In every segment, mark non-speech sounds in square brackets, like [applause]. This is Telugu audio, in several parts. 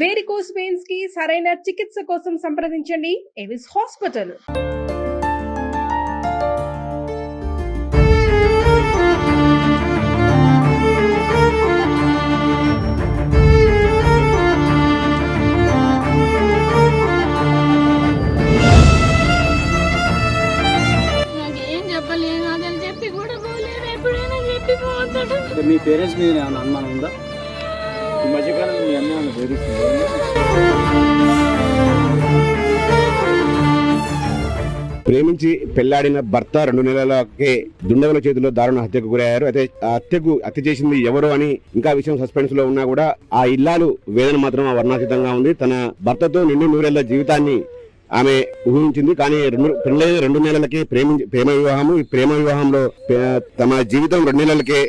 వేరికోస్ వెయిన్స్కి సరైన చికిత్స కోసం సంప్రదించండి. ఎవిస్ హాస్పిటల్ మీ పేరెంట్స్ మీద ఏమైనా అనుమానం ఉందా? ఈ మధ్యకాలంలో మీ అన్యాయం జరుగుతుంది ప్రేమించి పెళ్ళాడిన భర్త రెండు నెలలకే దుండగుల చేతిలో దారుణ హత్యకు గురయ్యారు. అయితే ఆ హత్యకు హత్య చేసింది ఎవరు అని ఇంకా విషయం సస్పెన్స్లో ఉన్నా కూడా ఆ ఇల్లాలు వేదన మాత్రం వర్ణాతీతంగా ఉంది. తన భర్తతో నిండు నూరేళ్ళ జీవితాన్ని ఆమె ఊహించింది. కానీ రెండు పెళ్ళైన రెండు నెలలకే ప్రేమించి ప్రేమ వివాహము. ఈ ప్రేమ వివాహంలో తమ జీవితం రెండు నెలలకే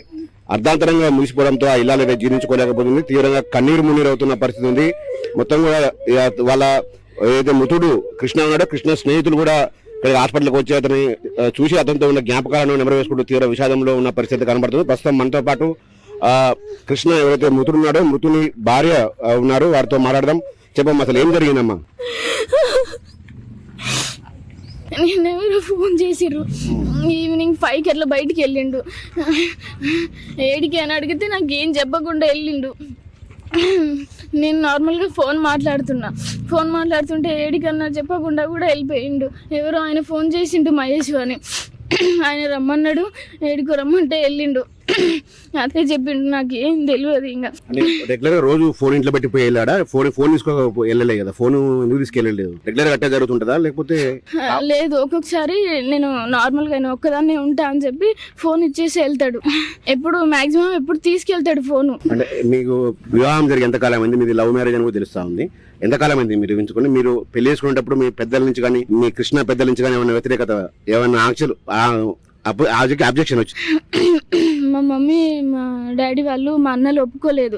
అర్ధాంతరంగా ముగిసిపోవడంతో ఆ ఇల్లాలు జీర్ణించుకోలేకపోతుంది తీవ్రంగా కన్నీరు మున్నీరు అవుతున్న పరిస్థితి ఉంది. మొత్తం కూడా వాళ్ళ ఏదైతే మృతుడు కృష్ణ ఉన్నాడో కృష్ణ స్నేహితులు కూడా ఇక్కడ హాస్పిటల్కి వచ్చి అతని చూసి అతనితో ఉన్న జ్ఞాపకాలను నెమరు వేసుకుంటూ తీవ్ర విషాదంలో ఉన్న పరిస్థితి కనబడుతుంది. ప్రస్తుతం మనతో పాటు ఆ, కృష్ణ ఎవరైతే మృతుడు ఉన్నాడో మృతుని భార్య ఉన్నారు. వారితో మాట్లాడదాం. చెప్పమ్మా అసలు ఏం జరిగిందమ్మా? నేను ఎవరో ఫోన్ చేసిర్రు. ఈవినింగ్ ఫైవ్కి అట్లా బయటికి వెళ్ళిండు. ఏడికి అని అడిగితే నాకు ఏం చెప్పకుండా వెళ్ళిండు. నేను నార్మల్గా ఫోన్ మాట్లాడుతున్నా. ఫోన్ మాట్లాడుతుంటే ఏడికన్నా చెప్పకుండా కూడా వెళ్ళిపోయిండు. ఎవరో ఆయన ఫోన్ చేసిండు మహేష్ అని. ఆయన రమ్మన్నాడు. ఏడికి రమ్మంటే వెళ్ళిండు. అదే చెప్పిండు నాకు ఏం తెలియదు ఇంకా రెగ్యులర్గా రోజు ఫోన్ ఇంట్లో పెట్టి పోయి వెళ్ళాడా? ఫోన్ ఫోన్ తీసుకో వెళ్ళలే కదా. ఫోన్ ఎందుకు తీసుకెళ్ళలేదు? రెగ్యులర్ అట్టే జరుగుతుంటుందా? లేకపోతే లేదు ఒక్కొక్కసారి నేను నార్మల్గా ఆయన ఒక్కదాన్నే ఉంటా అని చెప్పి ఫోన్ ఇచ్చేసి వెళ్తాడు. ఎప్పుడు మాక్సిమం ఎప్పుడు తీసుకెళ్తాడు ఫోను. అంటే మీకు వివాహం జరిగి ఎంతకాలం అయింది? మీది లవ్ మ్యారేజ్ అని కూడా తెలుస్తా ఉంది. ఎంతకాలం అయింది మీరు ఊహించుకోండి మీరు పెళ్ళి చేసుకునేటప్పుడు మీ పెద్దల నుంచి కానీ మీ కృష్ణ పెద్దల నుంచి కానీ ఏమైనా వ్యతిరేకత ఏమైనా ఆంక్షలు అబ్జెక్షన్ వచ్చింది [coughs] మా మమ్మీ మా డాడీ వాళ్ళు మా అన్నలు ఒప్పుకోలేదు.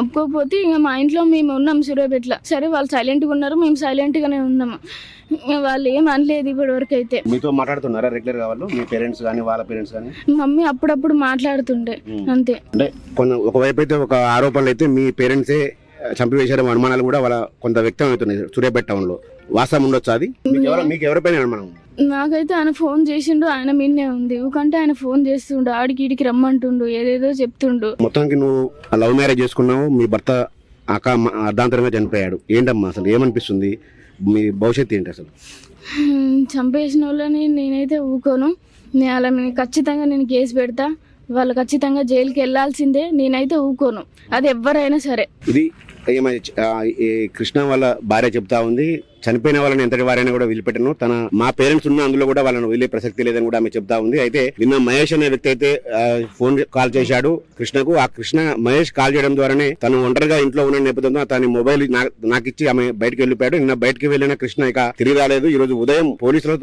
ఒప్పుకోకపోతే ఇంకా మా ఇంట్లో మేము ఉన్నాం సూర్యాపేటలో సరే వాళ్ళు సైలెంట్గా ఉన్నారు మేము సైలెంట్గానే ఉన్నాము. వాళ్ళు ఏం అనలేదు ఇప్పటి వరకు అయితే. మీతో మాట్లాడుతున్నారా రెగ్యులర్గా వాళ్ళు? మీ పేరెంట్స్ కానీ వాళ్ళ పేరెంట్స్ కానీ మమ్మీ అప్పుడప్పుడు మాట్లాడుతుండే అంతే. అంటే కొన్ని ఒకవైపు అయితే ఒక ఆరోపణలు అయితే మీ పేరెంట్సే చంపివేశారు అనుమానాలు కూడా వాళ్ళ కొంత వ్యక్తం అవుతున్నాయి సూర్యాపేట టౌన్ వాస్తవం ఉండొచ్చు అది? మీకు ఎవరు మీకు ఎవరిపైన అనుమానం? నాకైతే ఆయన ఫోన్ చేసిండు ఆయన మీదనే ఉంది. ఎందుకంటే ఆయన ఫోన్ చేస్తుండు ఆడికి ఈడికి రమ్మంటుండు ఏదేదో చెప్తుండు. మొత్తానికి నువ్వు లవ్ మ్యారేజ్ చేసుకున్నావు మీ భర్త అక్క అర్ధాంతరంగా చనిపోయాడు. ఏంటమ్మా అసలు? ఏమనిపిస్తుంది? మీ భవిష్యత్తు ఏంటి అసలు? చంపేసిన వాళ్ళని నేనైతే ఊకోను. నేను అలా ఖచ్చితంగా నేను కేసు పెడతా. వాళ్ళు ఖచ్చితంగా జైలుకి వెళ్ళాల్సిందే నేనైతే ఊకోను. అది ఎవరైనా సరే. ఇది ఏమై కృష్ణ వాళ్ళ భార్య చెప్తా ఉంది. చనిపోయిన వాళ్ళని ఎంతటి వారైనా కూడా వదిలిపెట్టను తన మా పేరెంట్స్ ఉన్న అందులో కూడా వాళ్ళని వదిలే ప్రసక్తి లేదని కూడా ఆమె చెప్తా ఉంది. అయితే నిన్న మహేష్ అనే వ్యక్తి అయితే ఫోన్ కాల్ చేశాడు కృష్ణకు. ఆ కృష్ణ మహేష్ కాల్ చేయడం ద్వారానే తను ఒంటరిగా ఇంట్లో ఉన్న నేపథ్యంలో తన మొబైల్ నాకు ఇచ్చి ఆమె బయటకు వెళ్ళిపోయాడు. నిన్న బయటకు వెళ్ళిన కృష్ణ ఇక తిరిగి రాలేదు. ఈ రోజు ఉదయం పోలీసులు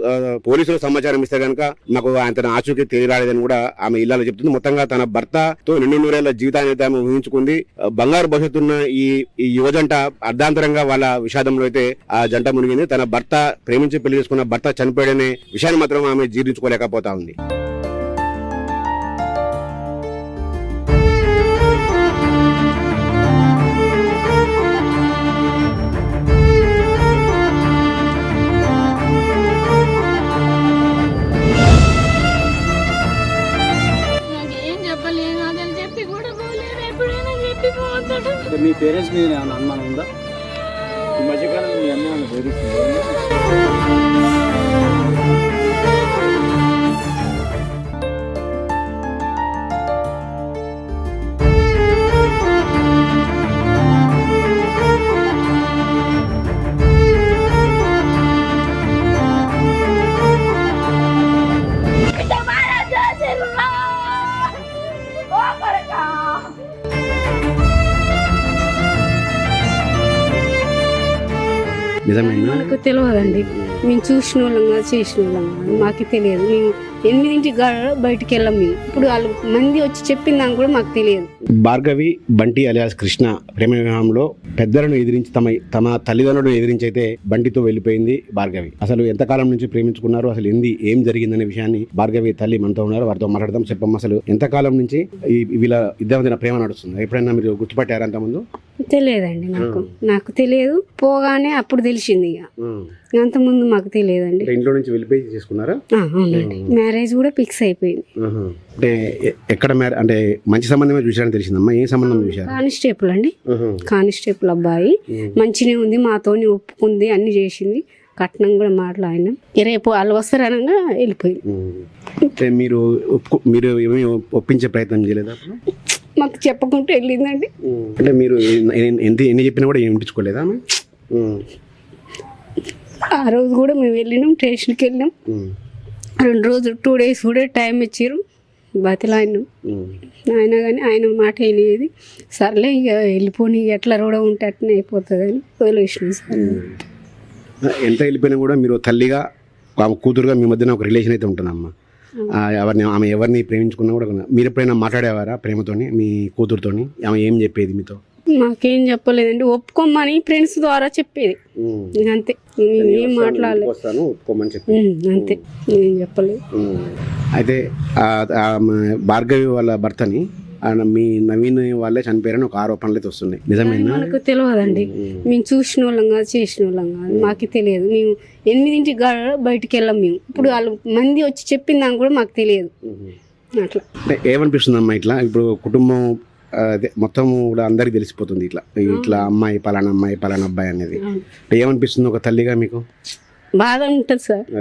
పోలీసులు సమాచారం ఇస్తే కనుక మాకు ఆయన తన ఆచూకీ తిరిగి రాలేదని కూడా ఆమె ఇల్లాలో చెప్తుంది. మొత్తంగా తన భర్తతో నిండు నూరేళ్ళ జీవితాన్ని అయితే ఆమె ఊహించుకుంది. బంగారు భవిష్యత్తున్న ఈ ఈ యువజంట అర్ధాంతరంగా వాళ్ళ విషాదంలో అయితే ఆ జంట మునిగింది. తన భర్త ప్రేమించి పెళ్ళి చేసుకున్న భర్త చనిపోయాడనే విషయాన్ని మాత్రం ఆమె జీర్ణించుకోలేకపోతా ఉంది. అంటే మీ పేరెంట్స్ మీద ఏమైనా అనుమానం ఉందా? ఈ మధ్యకాలంలో మీ అన్నీ ఏమైనా బెదిరిస్తుందా తెలియదండి. మేము చూసిన వాళ్ళం చేసిన వాళ్ళం మాకు తెలియదు. మేము ఎనిమిదింటికి బయటికి వెళ్ళాం మేము. ఇప్పుడు వాళ్ళు మంది వచ్చి చెప్పిందని కూడా మాకు తెలియదు. భార్గవి బంటి అలియాస్ కృష్ణ ప్రేమ వివాహంలో పెద్దలను ఎదిరించి తమ తమ తల్లిదండ్రులను ఎదిరించి అయితే బంటితో వెళ్ళిపోయింది భార్గవి. అసలు ఎంతకాలం నుంచి ప్రేమించుకున్నారు? అసలు ఏంది? ఏం జరిగిందనే విషయాన్ని భార్గవి తల్లి మనతో ఉన్నారు. వారితో మాట్లాడదాం చెప్పమ్మ. అసలు ఎంతకాలం నుంచి ఈ వీళ్ళ ఇద్దరి ప్రేమ నడుస్తుంది? ఎప్పుడైనా మీరు గుర్తుపట్టారు అంతకుముందు? తెలియదండి నాకు. నాకు తెలియదు. పోగానే అప్పుడు తెలిసింది ఇక. అంతకుముందు మాకు తెలియదండి. ఇంట్లో నుంచి వెళ్ళిపోయి చేసుకున్నారా? అవునండి. మ్యారేజ్ కూడా ఫిక్స్ అయిపోయింది. అంటే ఎక్కడ మ్యారే అంటే మంచి సంబంధమే చూశారని తెలిసిందమ్మా? ఏ సంబంధం చూశారు? కానిస్టేబుల్ అండి. కానిస్టేబుల్ అబ్బాయి. మంచినే ఉంది మాతోని ఒప్పుకుంది అన్ని చేసింది. కట్నం కూడా మాట్లాడినాం. ఇక రేపు వాళ్ళు వస్తారనగా వెళ్ళిపోయింది. మీరు మీరు ఏమీ ఒప్పించే ప్రయత్నం చేయలేదా అప్పుడు? మాకు చెప్పకుంటూ వెళ్ళిందండి అంటే మీరు ఎంత ఎన్ని చెప్పినా కూడా ఏం వినిపించుకోలేదా ఆమె? ఉమ్. ఆ రోజు కూడా మేము వెళ్ళినాం స్టేషన్కి వెళ్ళినాం. రెండు రోజులు టూ డేస్ కూడా టైం ఇచ్చారు బతిలాడినాం ఉమ్. అయినా కానీ ఆయన మాట వినేది సర్లే ఇక వెళ్ళిపోని ఎట్లా రోడ ఉంటే అట్నే అయిపోతుంది అని వదిలేసినాం సార్ ఎంత వెళ్ళిపోయినా కూడా మీరు తల్లిగా కూతురుగా మీ మధ్యన ఒక రిలేషన్ అయితే ఉంటుందమ్మా ఎవరిని ఆమె ఎవరిని ప్రేమించుకున్నా కూడా మీరు ఎప్పుడైనా మాట్లాడేవారా ప్రేమతోని మీ కూతురుతోని? ఆమె ఏం చెప్పేది మీతో? మాకేం చెప్పలేదండి. ఒప్పుకోమని ఫ్రెండ్స్ ద్వారా చెప్పేది. అంతే. ఏం మాట్లాడలేదు ఒప్పుకోమని చెప్పి. అంతే. నేను చెప్పలేదు. అయితే భార్గవి వాళ్ళ భర్తని మీ నవీన్ వాళ్ళే చనిపోయారని ఒక ఆరోపణలు అయితే వస్తున్నాయి. నిజమేనా? మనకు తెలియదండి. మేము చూసిన వాళ్ళం కాదు చేసిన వాళ్ళం కాదు. మాకు తెలియదు. మేము ఎనిమిదింటికి గా- బయటికి వెళ్ళాం మేము. ఇప్పుడు వాళ్ళు మంది వచ్చి చెప్పిందని కూడా మాకు తెలియదు. అట్లా. అంటే ఏమనిపిస్తుంది అమ్మా ఇట్లా? ఇప్పుడు కుటుంబం అదే మొత్తం కూడా అందరికి తెలిసిపోతుంది ఇట్లా. ఇట్లా అమ్మాయి పలానా అమ్మాయి పలానా అబ్బాయి అనేది. ఏమనిపిస్తుంది ఒక తల్లిగా మీకు? బాధ ఉంటుంది సార్.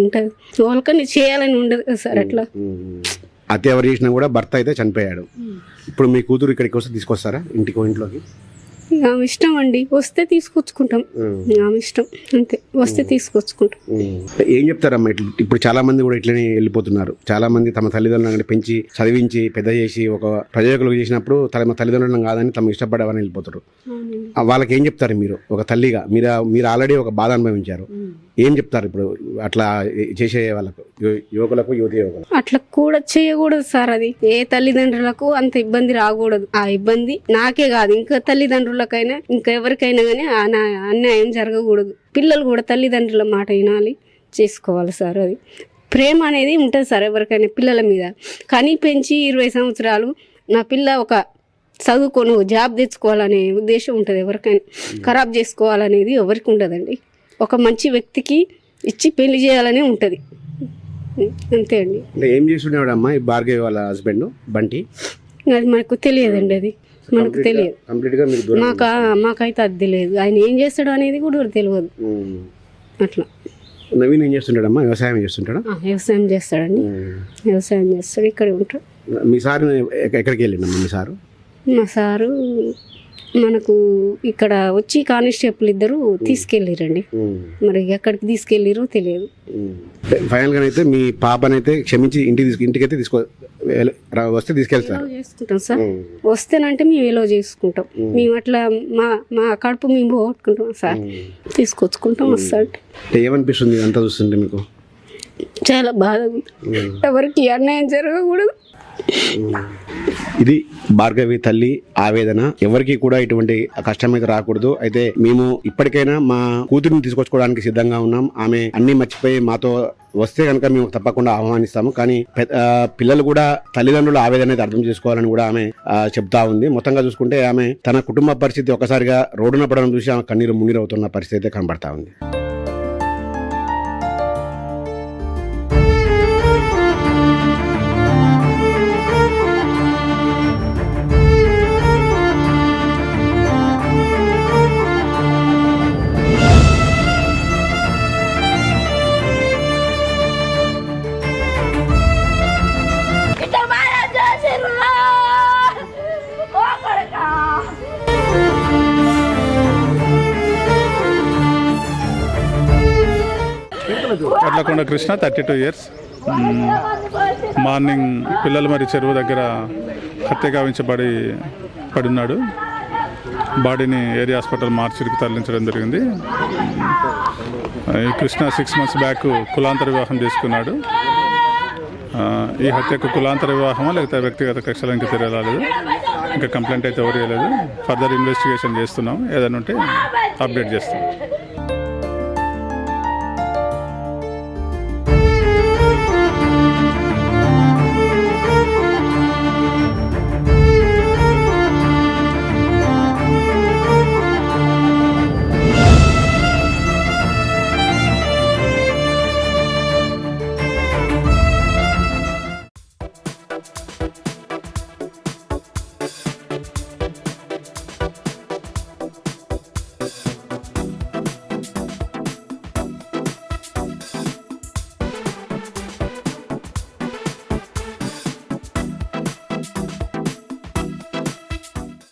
ఉంటుంది. వాళ్ళకని చేయాలని ఉండదు కదా సార్ అట్లా. అత్త ఎవరు చేసినా కూడా భర్త అయితే చనిపోయాడు. ఇప్పుడు మీ కూతురు ఇక్కడికి వస్తే తీసుకొస్తారా? ఇంటికి ఇంట్లోకి? ఆమె ఇష్టం అండి. వస్తే తీసుకొచ్చుకుంటాం. ఆమె ఇష్టం. అంతే. వస్తే తీసుకొచ్చుకుంటాం. ఏం చెప్తారమ్మా ఇట్లా? ఇప్పుడు చాలా మంది కూడా ఇట్లనే వెళ్ళిపోతున్నారు. చాలా మంది తమ తల్లిదండ్రులను పెంచి చదివించి పెద్ద చేసి ఒక ప్రయోజకులకు చేసినప్పుడు తమ తల్లిదండ్రులను కాదని తమ ఇష్టపడవని వెళ్ళిపోతారు. వాళ్ళకి ఏం చెప్తారు మీరు? ఒక తల్లిగా మీరు మీరు ఆల్రెడీ ఒక బాధ అనుభవించారు. ఏం చెప్తారు ఇప్పుడు అట్లా చేసే వాళ్ళకు? యువకులకు యువతి యువకులకు? అట్లా కూడా చేయకూడదు సార్ అది. ఏ తల్లిదండ్రులకు అంత ఇబ్బంది రాకూడదు. ఆ ఇబ్బంది నాకే కాదు. ఇంకా తల్లిదండ్రులకైనా ఇంకా ఎవరికైనా కానీ ఆ నా- అన్యాయం జరగకూడదు. పిల్లలు కూడా తల్లిదండ్రుల మాట వినాలి. చేసుకోవాలి సార్ అది. ప్రేమ అనేది ఉంటుంది సార్ ఎవరికైనా పిల్లల మీద. కానీ పెంచి ఇరవై సంవత్సరాలు నా పిల్ల ఒక చదువుకొని జాబ్ తెచ్చుకోవాలనే ఉద్దేశం ఉంటుంది ఎవరికైనా. ఖరాబ్ చేసుకోవాలనేది ఎవరికి ఉండదండి. ఒక మంచి వ్యక్తికి ఇచ్చి పెళ్ళి చేయాలనే ఉంటుంది. అంతే అండి. అంటే ఏం చేస్తుండేవాడు అమ్మా ఈ భార్గవి వాళ్ళ హస్బెండ్ బంటి? అది మనకు తెలియదండి అది. మనకు తెలియదు. కంప్లీట్గా మీరు దూరం మాకు మాకైతే అది తెలియదు. ఆయన ఏం చేస్తాడు అనేది కూడా తెలియదు. అట్లా. నవీన్ ఏం చేస్తుంటాడమ్మా? వ్యవసాయం చేస్తుంటాడా? వ్యవసాయం చేస్తాడండి. వ్యవసాయం చేస్తాడు ఇక్కడ ఉంటాడు. మీ సార్ ఎక్క- ఎక్కడికి వెళ్ళిండమ్మా మీ సారు? మా సారు మనకు ఇక్కడ వచ్చి కానిస్టేబుల్ ఇద్దరు తీసుకెళ్ళిరండి. మరి ఎక్కడికి తీసుకెళ్ళిరో తెలియదు. ఫైనల్గా అయితే మీ పాపనైతే క్షమించి ఇంటికి తీసుకు ఇంటికైతే తీసుకో వస్తే తీసుకెళ్తారు. చేసుకుంటాం సార్. వస్తేనంటే మేము ఎలో చేసుకుంటాం. మేము. అట్లా మా మా కడుపు మేము పోగొట్టుకుంటాం సార్. తీసుకొచ్చుకుంటాం వస్తాడు. ఏమనిపిస్తుంది ఇదంతా చూస్తుంటే మీకు? చాలా ఉంది. ఎవరికి అన్యాయం జరగకూడదు. ఇది భార్గవి తల్లి ఆవేదన. ఎవరికి కూడా ఇటువంటి కష్టం అయితే రాకూడదు. అయితే మేము ఇప్పటికైనా మా కూతురిని తీసుకొచ్చుకోవడానికి సిద్ధంగా ఉన్నాం. ఆమె అన్ని మర్చిపోయి మాతో వస్తే కనుక మేము తప్పకుండా ఆహ్వానిస్తాము. కానీ పిల్లలు కూడా తల్లిదండ్రుల ఆవేదన అయితే అర్థం చేసుకోవాలని కూడా ఆమె చెప్తా ఉంది. మొత్తంగా చూసుకుంటే ఆమె తన కుటుంబ పరిస్థితి ఒకసారిగా రోడ్డున పడడం చూసి ఆమె కన్నీరు మున్నీరు అవుతున్న పరిస్థితి అయితే కనబడతా ఉంది. Katlakonda Krishna thirty two years morning పిల్లలు మరి చెరువు దగ్గర హత్య గావించబడి పడున్నాడు. బాడీని ఏరియా హాస్పిటల్ మార్చిరికి తరలించడం జరిగింది. ఈ కృష్ణ సిక్స్ మంత్స్ బ్యాక్ కులాంతర వివాహం చేసుకున్నాడు. ఈ హత్యకు కులాంతర వివాహమా లేకపోతే వ్యక్తిగత కక్షలు ఇంకా తెలియలేదు ఇంకా కంప్లైంట్ అయితే ఎవరు చేయలేదు ఫర్దర్ ఇన్వెస్టిగేషన్ చేస్తున్నాం. ఏదైనా ఉంటే అప్డేట్ చేస్తాం.